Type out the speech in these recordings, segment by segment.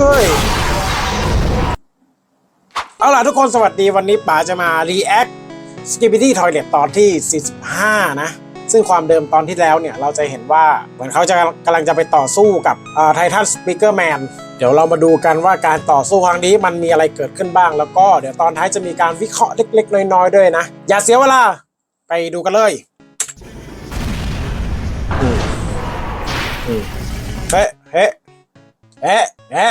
เฮ้ย เอาล่ะทุกคนสวัสดีวันนี้ป๋าจะมา React s k i p p y Toilet ตอนที่ 45 นะ ซึ่งความเดิมตอนที่แล้วเนี่ย เราจะเห็นว่าเหมือนเขาจะกำลังจะไปต่อสู้กับไททันสปีกเกอร์แมนเดี๋ยวเรามาดูกันว่าการต่อสู้ครั้งนี้มันมีอะไรเกิดขึ้นบ้าง แล้วก็เดี๋ยวตอนท้ายจะมีการวิเคราะห์เล็ก ๆ น้อยๆด้วยนะ อย่าเสียเวลาไปดูกันเลยเฮ้เฮ้เฮ้เฮ้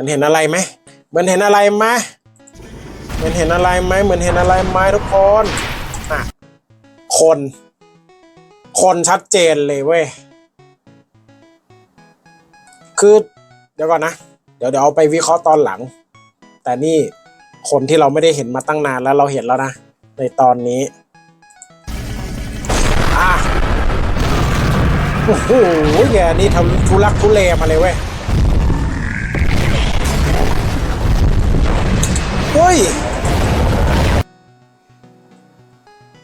มือนเห็นอะไรไหมเหมือนเห็นอะไรไหมเหมือนเห็นอะไรไหมเหมือนเห็นอะไรไหมทุกคนอะคน คนชัดเจนเลยเว้ยคือเดี๋ยวก่อนนะ เดี๋ยวเดี๋ยวเอาไปวิเคราะห์ตอนหลัง แต่นี่คนที่เราไม่ได้เห็นมาตั้งนานแล้วเราเห็นแล้วนะ ในตอนนี้อะโอ้โหแกนี่ทำทุลักทุเลมาเลยเว้ย เฮ้ย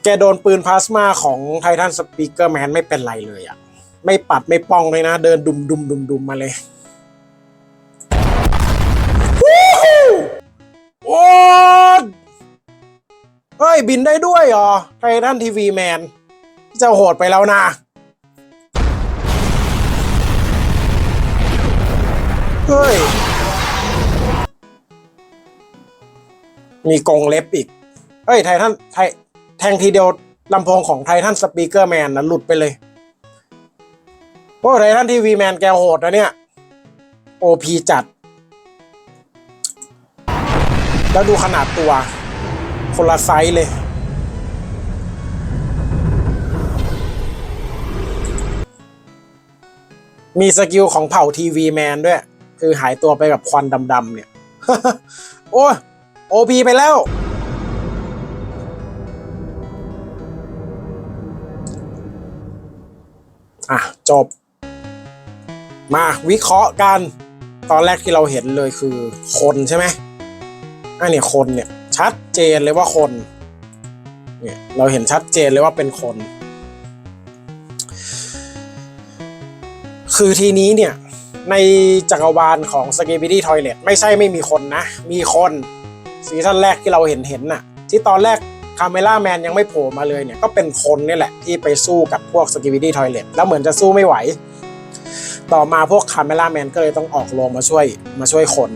แกโดนปืนพลาสมาของไททันสปีกเกอร์แมนไม่เป็นไรเลยอะไม่ปัดไม่ป้องเลยนะ เดินดุมดุมดุมดุมมาเลยวู้ฮู้โอ้เฮ้ย บินได้ด้วยเหรอไททันทีวีแมนจะโหดไปแล้วนะเฮ้ย มีกรงเล็บอีกเฮ้ยไททันไทแทงทีเดียวลำโพงของไททันสปีกเกอร์แมนนะหลุดไปเลยโอ้ไททันทีวีแมนแกโหดนะเนี่ยโอพีจัด แล้วดูขนาดตัว คนละไซส์เลยมีสกิลของเผ่าทีวีแมนด้วย คือหายตัวไปกับควันดำๆเนี่ย โอ้ โอพีไปแล้ว อะ จบ มาวิเคราะห์กัน ตอนแรกที่เราเห็นเลยคือคนใช่ไหมอันนี้คนเนี่ย ชัดเจนเลยว่าคน เนี่ย เราเห็นชัดเจนเลยว่าเป็นคน คือทีนี้เนี่ยในจักรวาลของ s k i b i d y Toilet ไม่ใช่ไม่มีคนนะ มีคน ซีซั่นแรกที่เราเห็นเห็นน่ะ ที่ตอนแรกคาเมล่าแมนยังไม่โผล่มาเลยเนี่ย ก็เป็นคนนี่แหละที่ไปสู้กับพวก s k i b i d y Toilet แล้วเหมือนจะสู้ไม่ไหว ต่อมาพวกคาเมล่าแมนก็เลยต้องออกโรงมาช่วยมาช่วยคน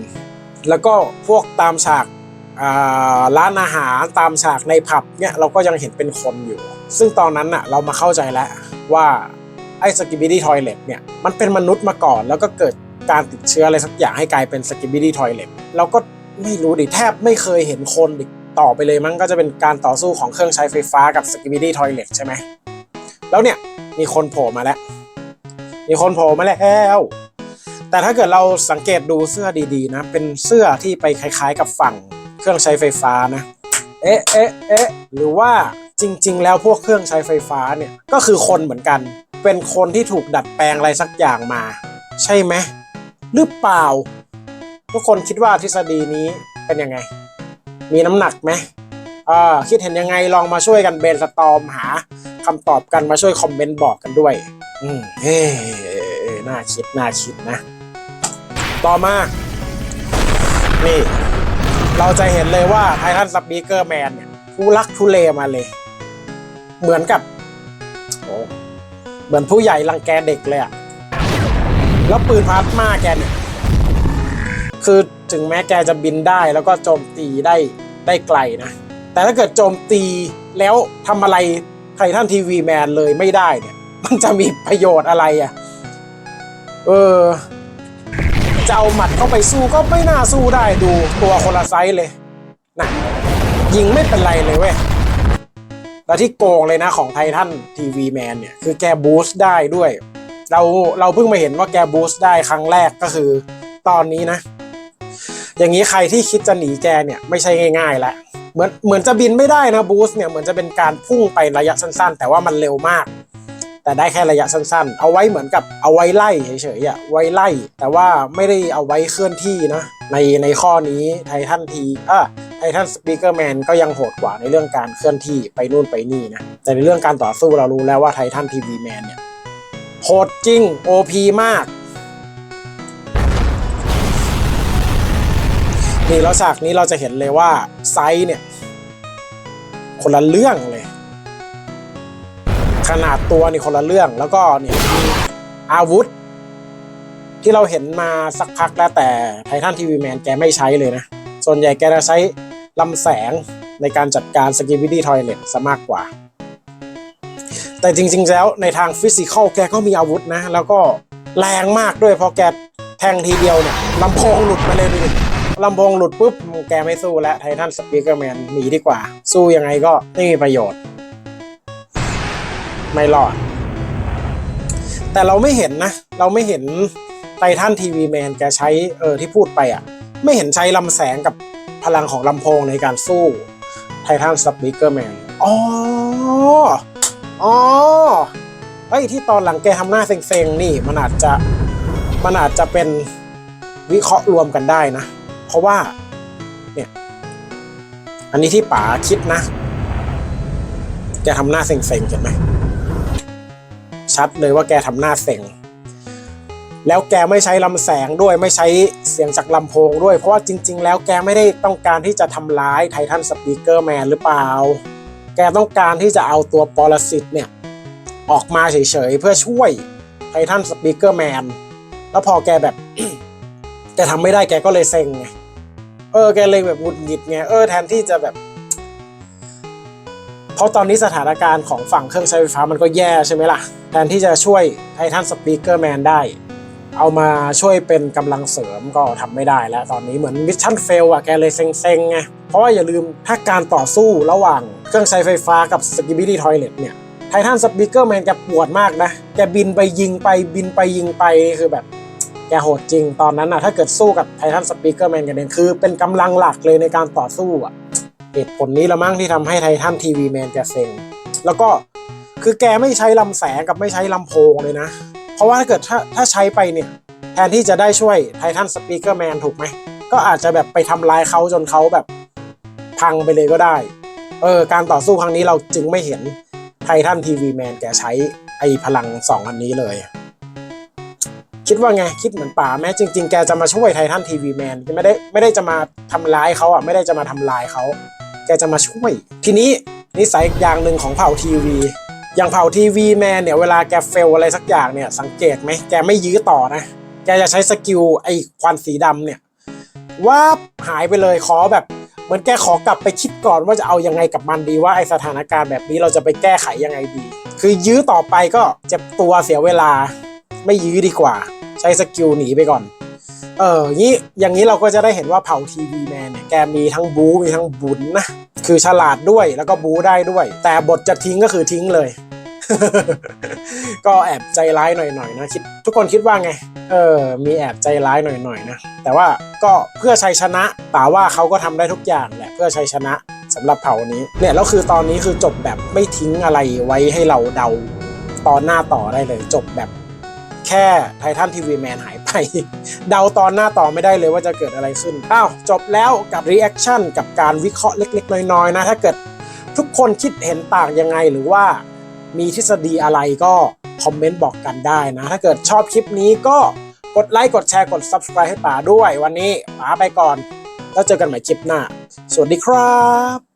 แล้วก็พวกตามฉากร้านอาหารตามฉากในผับเนี่ยเราก็ยังเห็นเป็นคนอยู่ ซึ่งตอนนั้นน่ะเรามาเข้าใจแล้วว่าไอ้สกิบิดี้ทอยเล็ตเนี่ยมันเป็นมนุษย์มาก่อนแล้วก็เกิดการติดเชื้ออะไรสักอย่างให้กลายเป็นสกิบิดี้ทอยเล็ตเราก็ ไม่รู้ดิแทบไม่เคยเห็นคนอีกต่อไปเลยมั้งก็จะเป็นการต่อสู้ของเครื่องใช้ไฟฟ้ากับสกิบิดี้ทอยเล็ตใช่ไหมแล้วเนี่ยมีคนโผล่มาแล้ว มีคนโผล่มาแล้ว แต่ถ้าเกิดเราสังเกตดูเสื้อดีๆนะ เป็นเสื้อที่ไปคล้ายๆ กับฝั่งเครื่องใช้ไฟฟ้านะเอ๊ะเอ๊ะเอ๊ะหรือว่าจริง ๆ แล้วพวกเครื่องใช้ไฟฟ้าเนี่ยก็คือคนเหมือนกัน เป็นคนที่ถูกดัดแปลงอะไรสักอย่างมา ใช่ไหมหรือเปล่า ทุกคนคิดว่าทฤษฎีนี้เป็นยังไง มีน้ำหนักไหมอ่าคิดเห็นยังไงลองมาช่วยกันเบนสตอมหาคำตอบกันมาช่วยคอมเมนต์บอกกันด้วย อืมเฮ้น่าคิดน่าคิดนะ ต่อมา นี่ เราจะเห็นเลยว่าไททันสปีกเกอร์แมนเนี่ยทุลักทุเลมาเลย เหมือนกับโอ้เหมือนผู้ใหญ่รังแกเด็กเลยอะแล้วปืนพลาสมาแกเนี่ย ถึงแม้แกจะบินได้แล้วก็โจมตีได้ได้ไกลนะ แต่ถ้าเกิดโจมตีแล้วทำอะไรไททันทีวีแมนเลยไม่ได้เนี่ย มันจะมีประโยชน์อะไรอะเออจะเอาหมัดเข้าไปสู้ก็ไม่น่าสู้ได้ดูตัวคนละไซส์เลยนะยิงไม่เป็นไรเลยเว้ยแล้วที่โกงเลยนะของไททันทีวีแมนเนี่ย คือแกบูสต์ได้ด้วย เราเราเพิ่งมาเห็นว่าแกบูสต์ได้ครั้งแรกก็คือตอนนี้นะ อย่างนี้ใครที่คิดจะหนีแกเนี่ยไม่ใช่ง่ายๆแล้วเหมือนเหมือนจะบินไม่ได้นะบูสเนี่ยเหมือนจะเป็นการพุ่งไประยะสั้นๆ แต่ว่ามันเร็วมาก แต่ได้แค่ระยะสั้นๆ เอาไว้เหมือนกับเอาไว้ไล่เฉยๆอะไว้ไล่ แต่ว่าไม่ได้เอาไว้เคลื่อนที่นะในในข้อนี้ไททันทีอะไททันสปีกเกอร์แมนก็ยังโหดกว่าในเรื่องการเคลื่อนที่ไปนู่นไปนี่นะแต่ในเรื่องการต่อสู้เรารู้แล้วว่าไททันทีวีแมนเนี่ยโหดจริง OP มาก นี่แล้วฉากนี้เราจะเห็นเลยว่าไซส์เนี่ยคนละเรื่องเลย ขนาดตัวนี่คนละเรื่องแล้วก็เนี่ยมีอาวุธ ที่เราเห็นมาสักพักแล้วแต่ไททันทีวีแมนแกไม่ใช้เลยนะ ส่วนใหญ่แกจะใช้ลำแสงในการจัดการสกิบิดี้ทอยเลตซะมากกว่า แต่จริง ๆ แล้วในทางฟิสิกอลแกก็มีอาวุธนะ แล้วก็แรงมากด้วยพอแกแทงทีเดียวเนี่ยลำโพงหลุดมาเลยดูดิ ลำโพงหลุดปุ๊บแกไม่สู้แล้วไททันสปีกเกอร์แมนหนีดีกว่า สู้ยังไงก็ไม่มีประโยชน์ ไม่รอด แต่เราไม่เห็นนะ เราไม่เห็นไททันทีวีแมนแกใช้เออที่พูดไปอะ ไม่เห็นใช้ลำแสงกับพลังของลำโพงในการสู้ไททันสปีกเกอร์แมนอ๋ออ๋อเฮ้ยที่ตอนหลังแกทำหน้าเซ็งๆนี่มันอาจจะมันอาจจะเป็นวิเคราะห์รวมกันได้นะ เพราะว่า เนี่ย อันนี้ที่ป๋าคิดนะแกทำหน้าเซ็งๆเห็นไหมชัดเลยว่าแกทำหน้าเซ็งแล้วแกไม่ใช้ลำแสงด้วยไม่ใช้เสียงจากลำโพงด้วย เพราะว่าจริง ๆ แล้วแกไม่ได้ต้องการที่จะทำร้ายไททันสปีกเกอร์แมนหรือเปล่า แกต้องการที่จะเอาตัวปรสิตเนี่ย ออกมาเฉยๆ เพื่อช่วยไททันสปีกเกอร์แมนแล้วพอแกแบบ แกทำไม่ได้แกก็เลยเซ็งไง เออแกเลยแบบหงุดหงิดไงเออแทนที่จะแบบ เพราะตอนนี้สถานการณ์ของฝั่งเครื่องใช้ไฟฟ้ามันก็แย่ใช่ไหมล่ะ แทนที่จะช่วยไททันสปีกเกอร์แมนได้ เอามาช่วยเป็นกำลังเสริมก็ทำไม่ได้แล้ว ตอนนี้เหมือนมิชชั่นเฟลอะแกเลยเซ็งๆไงเพราะว่าอย่าลืมถ้าการต่อสู้ระหว่างเครื่องใช้ไฟฟ้ากับสกิบิดี้ทอยเล็ตเนี่ยไททันสปีกเกอร์แมนแกปวดมากนะ แกบินไปยิงไปบินไปยิงไปคือแบบ แกโหดจริงตอนนั้นอะถ้าเกิดสู้กับไททันสปีกเกอร์แมนกันเองคือเป็นกำลังหลักเลยในการต่อสู้อะเหตุผลนี้ละมั้งที่ทำให้ไททันทีวีแมนแกเซ็งแล้วก็คือแกไม่ใช้ลำแสงกับไม่ใช้ลำโพงเลยนะ เพราะว่าถ้าเกิดถ้าถ้าใช้ไปเนี่ยแทนที่จะได้ช่วยไททันสปีกเกอร์แมนถูกไหม ก็อาจจะแบบไปทำลายเขาจนเขาแบบพังไปเลยก็ได้ เออ การต่อสู้ครั้งนี้เราจึงไม่เห็นไททันทีวีแมนแกใช้ไอพลังสองอันนี้เลย คิดว่าไงคิดเหมือนป่าแม้จริง ๆ แกจะมาช่วยไททันทีวีแมนไม่ได้ไม่ได้จะมาทำร้ายเขาอะไม่ได้จะมาทำลายเขาแกจะมาช่วย ทีนี้นิสัยอย่างหนึ่งของเผ่าทีวีอย่างเผ่าทีวีแมนเนี่ยเวลาแกเฟลอะไรสักอย่างเนี่ยสังเกตไหมแกไม่ยื้อต่อนะ แกจะใช้สกิลไอ้ควันสีดำเนี่ยว่าบหายไปเลยขอแบบเหมือนแกขอกลับไปคิดก่อนว่าจะเอายังไงกับมันดีว่าไอสถานการณ์แบบนี้เราจะไปแก้ไขยังไงดี คือยื้อต่อไปก็เจ็บตัวเสียเวลา ไม่ยื้อดีกว่า ใช้สกิลหนีไปก่อน เอองี้อย่างนี้เราก็จะได้เห็นว่าเผ่าทีวีแมนเนี่ยแกมีทั้งบูมีทั้งบุญนะ คือฉลาดด้วยแล้วก็บูได้ด้วย แต่บทจะทิ้งก็คือทิ้งเลย ก็แอบใจร้ายหน่อยๆนะคิดทุกคนคิดว่าไง เออ มีแอบใจร้ายหน่อยๆนะแต่ว่าก็เพื่อชัยชนะป่าว่าเขาก็ทำได้ทุกอย่างแหละเพื่อชัยชนะสำหรับเผ่านี้เนี่ยแล้วคือตอนนี้คือจบแบบไม่ทิ้งอะไรไว้ให้เราเดาตอนหน้าต่อได้เลย จบแบบ แค่ไททันทีวีแมนหายไป เดาตอนหน้าต่อไม่ได้เลยว่าจะเกิดอะไรขึ้น อ้าว จบแล้วกับรีแอคชั่นกับการวิเคราะห์เล็กๆ น้อยๆ นะ ถ้าเกิดทุกคนคิดเห็นต่างยังไงหรือว่ามีทฤษฎีอะไรก็คอมเมนต์บอกกันได้นะ ถ้าเกิดชอบคลิปนี้ก็กดไลค์กดแชร์กด Subscribe ให้ป๋าด้วย วันนี้ป๋าไปก่อน แล้วเจอกันใหม่คลิปหน้า สวัสดีครับ